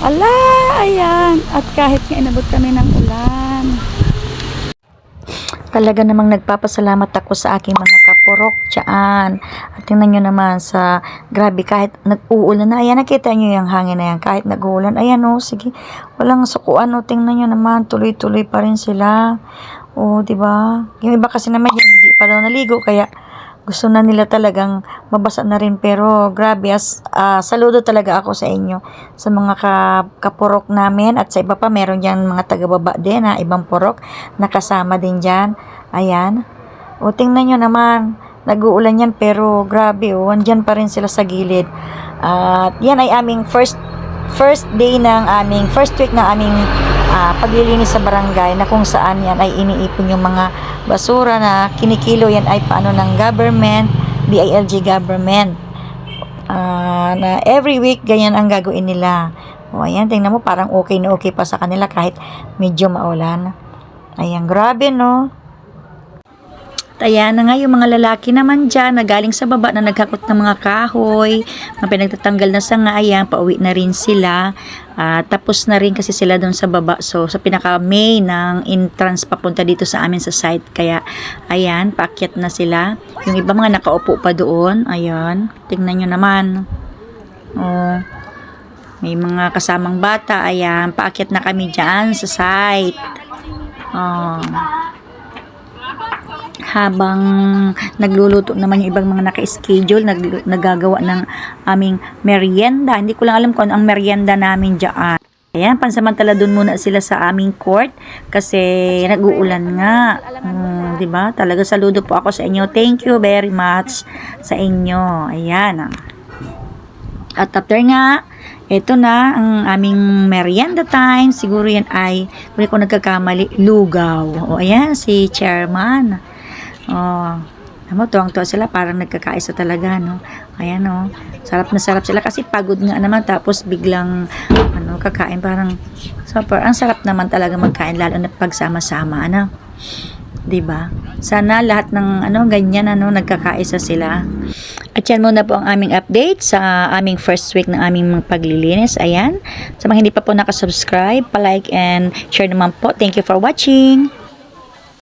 Ala, ayan. At kahit nga inabot kami ng ulan. Talaga namang nagpapasalamat ako sa aking mga kapurok dyan. At tingnan nyo naman sa, grabe, kahit nag-uulan na, ayan, nakita nyo yung hangin na yan, kahit nag-uulan, ayan o, sige, walang sukuan o, tingnan nyo naman, tuloy-tuloy pa rin sila. O, di ba? Yung iba kasi naman yan, hindi pa daw naligo, kaya gusto na nila talagang mabasa na rin. Pero grabe as ah, saludo talaga ako sa inyo sa mga ka, kapurok namin. At sa iba pa meron diyan mga taga-baba din na ibang purok nakasama din diyan ayan. O tingnan nyo naman. Nag-uulan yan pero grabe o andyan pa rin sila sa gilid. At yan ay aming first first day ng aming first week ng aming ah, paglilinis sa barangay na kung saan yan ay iniipon yung mga basura na kinikilo yan ay paano ng government, DILG government. Ah, na every week ganyan ang gagawin nila. O ayan, tingnan mo parang okay na okay pa sa kanila kahit medyo maulan. Ayan, grabe no. Ayan na nga yung mga lalaki naman dyan na galing sa baba na naghakot ng mga kahoy, mga pinagtatanggal na sanga, ayan, pauwi na rin sila. Ah, tapos na rin kasi sila doon sa baba. So, sa pinaka-main ng entrance papunta dito sa amin sa site. Kaya, ayan, paakyat na sila. Yung iba mga nakaupo pa doon. Ayan, tingnan nyo naman. Oh, may mga kasamang bata. Ayan, paakyat na kami dyan sa site. Oh habang nagluluto naman yung ibang mga naka-schedule, nag, nagagawa ng aming merienda. Hindi ko lang alam kung ano ang merienda namin dyan. Ayan, pansamantala dun muna sila sa aming court kasi nag-uulan nga. Hmm, 'di ba? Talaga saludo po ako sa inyo. Thank you very much sa inyo. Ayan. ah. At after nga, ito na ang aming merienda time. Siguro yan ay, kung ko nagkakamali, lugaw. O ayan, si chairman. Oh, alam mo, tuwang-tuwa sila, parang nagkakaisa talaga, no? Ayan, no? Sarap na sarap sila kasi pagod nga naman, tapos biglang, ano, kakain, parang, super, ang sarap naman talaga magkain, lalo na pagsama-sama, ano? 'di ba? Sana lahat ng ano ganyan ano nagkakaisa sila. At yan muna po ang aming update sa aming first week ng aming paglilinis. Ayan. Sa mga hindi pa po nakasubscribe, pa-like and share naman po. Thank you for watching.